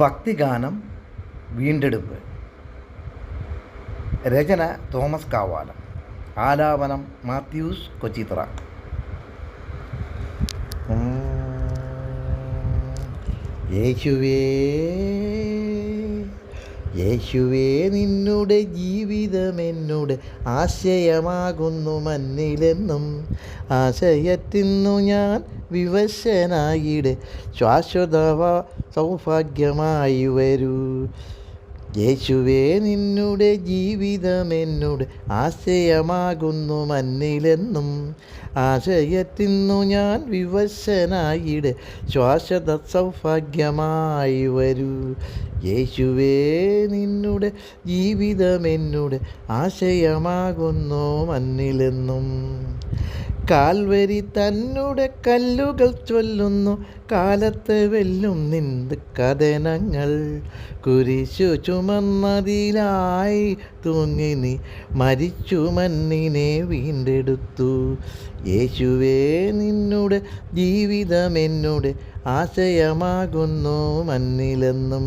ഭക്തിഗാനം വീണ്ടെടുപ്പ്. രചന തോമസ് കാവാലം. ആലാപനം മാത്യൂസ് കൊച്ചിത്ര. യേശുവേ. യേശുവേ നിന്നുടെ ജീവിതം എന്നോട് ആശയമാകുന്നു മന്നിലെന്നും ആശയത്തിന്നു ഞാൻ വിവശനായിട്. ശാശ്വത സൗഭാഗ്യമായി വരൂ. യേശുവേ നിന്നുടെ ജീവിതം എന്നോട് ആശയമാകുന്നു മന്നിലെന്നും ആശയത്തിന്നു ഞാൻ വിവശനായിട് ശ്വാസത സൗഭാഗ്യമായി വരൂ. യേശുവേ നിന്നുടെ ജീവിതം എന്നോട് ആശയമാകുന്നു മന്നിലെന്നും കാൽവരി തന്നുടെ കല്ലുകൾ ചൊല്ലുന്നു. കാലത്ത് വെല്ലും നിന്ത് കഥനങ്ങൾ. കുരിശു ചുമന്നതിലായി തൂങ്ങി നീ മരിച്ചു മണ്ണിനെ വീണ്ടെടുത്തു. യേശുവേ നിന്നുടെ ജീവിതം എന്നോട് ആശയമാകുന്നു മണ്ണിലെന്നും.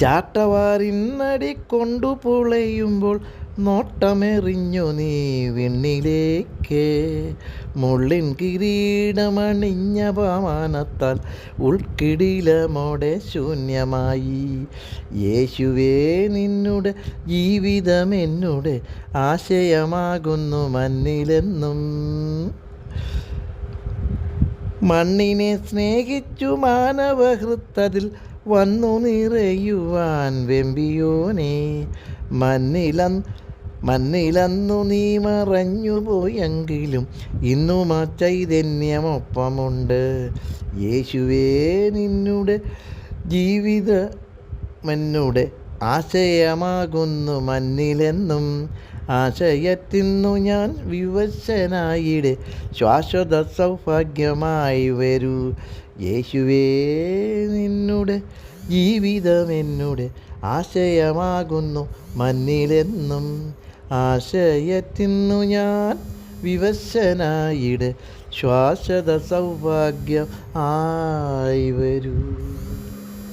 ചാട്ടവാറിന്നടി കൊണ്ടു പുളയുമ്പോൾ നോട്ടമെറിഞ്ഞു നീ വിണ്ണിലേക്ക്. മുള്ളിൻ കിരീടമണിഞ്ഞ പമാനത്താൽ ഉൾക്കിടിലമോടെ ശൂന്യമായി. യേശുവേ നിന്നുടെ ജീവിതം എന്നോട് ആശയമാകുന്നു മണ്ണിലെന്നും. മണ്ണിനെ സ്നേഹിച്ചു മാനവഹൃത്തതിൽ വന്നു നിറയുവാൻ വെമ്പിയോനെ. മണ്ണിലൻ മണ്ണിലന്നു നീ മറഞ്ഞു പോയെങ്കിലും ഇന്നും ആ ചൈതന്യമൊപ്പമുണ്ട്. യേശുവേ നിന്നുടെ ജീവിതമെന്നുടെ ആശയമാകുന്നു മണ്ണിലെന്നും. ആശയത്തിന്നു ഞാൻ വിവശനായിടെ ശാശ്വത സൗഭാഗ്യമായി വരൂ. യേശുവേ നിന്നുടെ ജീവിതം എന്നോട് ആശയമാകുന്നു മണ്ണിലെന്നും. ആശയത്തിന്നു ഞാൻ വിവശനായിട്. ശ്വാസത സൗഭാഗ്യം ആയി വരൂ.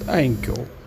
Thank you